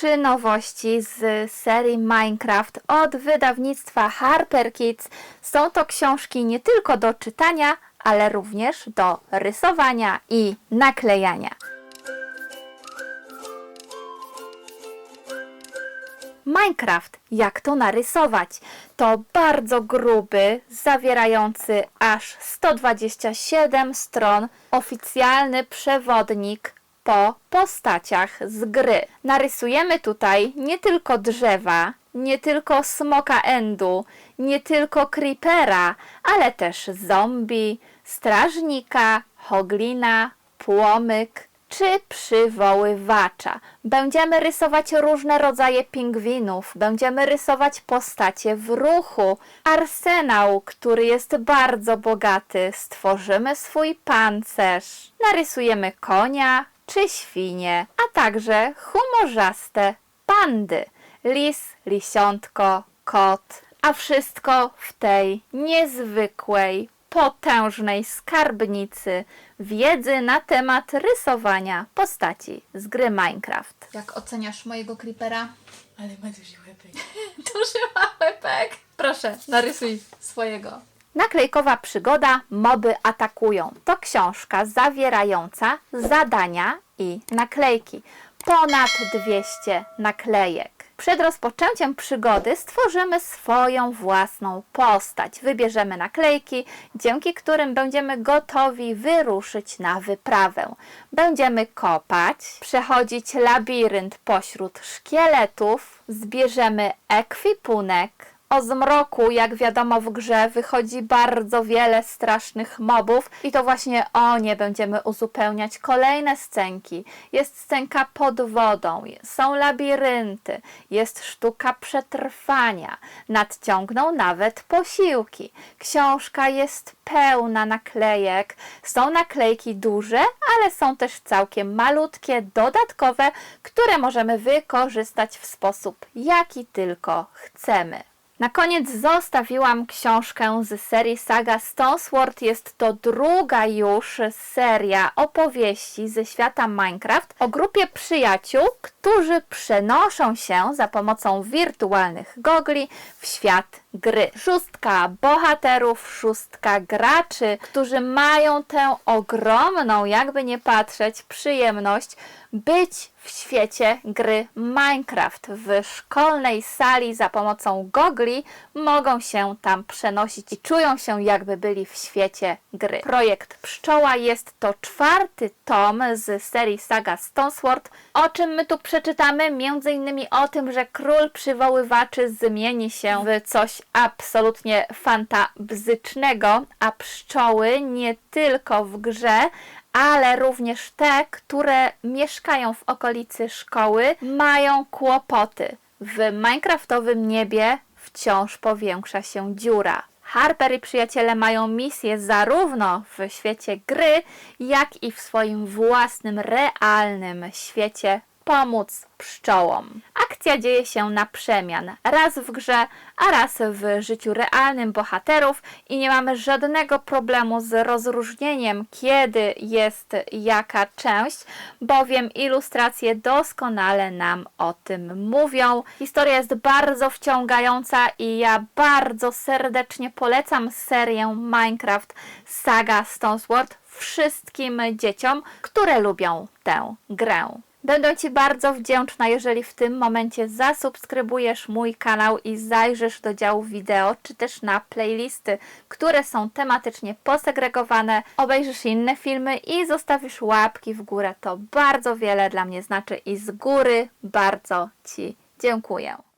trzy nowości z serii Minecraft od wydawnictwa Harper Kids. Są to książki nie tylko do czytania, ale również do rysowania i naklejania. Minecraft, jak to narysować? To bardzo gruby, zawierający aż 127 stron oficjalny przewodnik po postaciach z gry. Narysujemy tutaj nie tylko drzewa, nie tylko smoka endu, nie tylko creepera, ale też zombie, strażnika, hoglina, płomyk, czy przywoływacza. Będziemy rysować różne rodzaje pingwinów, będziemy rysować postacie w ruchu, arsenał, który jest bardzo bogaty, stworzymy swój pancerz, narysujemy konia czy świnie, a także humorzaste pandy, lis, lisiątko, kot, a wszystko w tej niezwykłej, potężnej skarbnicy wiedzy na temat rysowania postaci z gry Minecraft. Jak oceniasz mojego creepera? Ale ma duży łebek. Duży łapek. Proszę, narysuj swojego. Naklejkowa przygoda Moby atakują. To książka zawierająca zadania i naklejki. Ponad 200 naklejek. Przed rozpoczęciem przygody stworzymy swoją własną postać. Wybierzemy naklejki, dzięki którym będziemy gotowi wyruszyć na wyprawę. Będziemy kopać, przechodzić labirynt pośród szkieletów, zbierzemy ekwipunek, o zmroku, jak wiadomo w grze, wychodzi bardzo wiele strasznych mobów i to właśnie o nie będziemy uzupełniać kolejne scenki. Jest scenka pod wodą, są labirynty, jest sztuka przetrwania, nadciągną nawet posiłki. Książka jest pełna naklejek. Są naklejki duże, ale są też całkiem malutkie, dodatkowe, które możemy wykorzystać w sposób jaki tylko chcemy. Na koniec zostawiłam książkę z serii Saga Stone Sword. Jest to druga już seria opowieści ze świata Minecraft o grupie przyjaciół, którzy przenoszą się za pomocą wirtualnych gogli w świat gry. Szóstka bohaterów, szóstka graczy, którzy mają tę ogromną, jakby nie patrzeć, przyjemność być w świecie gry Minecraft. W szkolnej sali za pomocą gogli mogą się tam przenosić i czują się jakby byli w świecie gry. Projekt Pszczoła jest to czwarty tom z serii Saga Stone Sword. O czym my tu przeczytamy? Między innymi o tym, że król przywoływaczy zmieni się w coś absolutnie fantabzycznego, a pszczoły nie tylko w grze, ale również te, które mieszkają w okolicy szkoły, mają kłopoty. W Minecraftowym niebie wciąż powiększa się dziura. Harper i przyjaciele mają misję zarówno w świecie gry, jak i w swoim własnym, realnym świecie pomóc pszczołom. Akcja dzieje się na przemian, raz w grze, a raz w życiu realnym bohaterów i nie mamy żadnego problemu z rozróżnieniem, kiedy jest jaka część, bowiem ilustracje doskonale nam o tym mówią. Historia jest bardzo wciągająca i ja bardzo serdecznie polecam serię Minecraft Saga Stone Sword wszystkim dzieciom, które lubią tę grę. Będę Ci bardzo wdzięczna, jeżeli w tym momencie zasubskrybujesz mój kanał i zajrzysz do działu wideo, czy też na playlisty, które są tematycznie posegregowane, obejrzysz inne filmy i zostawisz łapki w górę. To bardzo wiele dla mnie znaczy i z góry bardzo Ci dziękuję.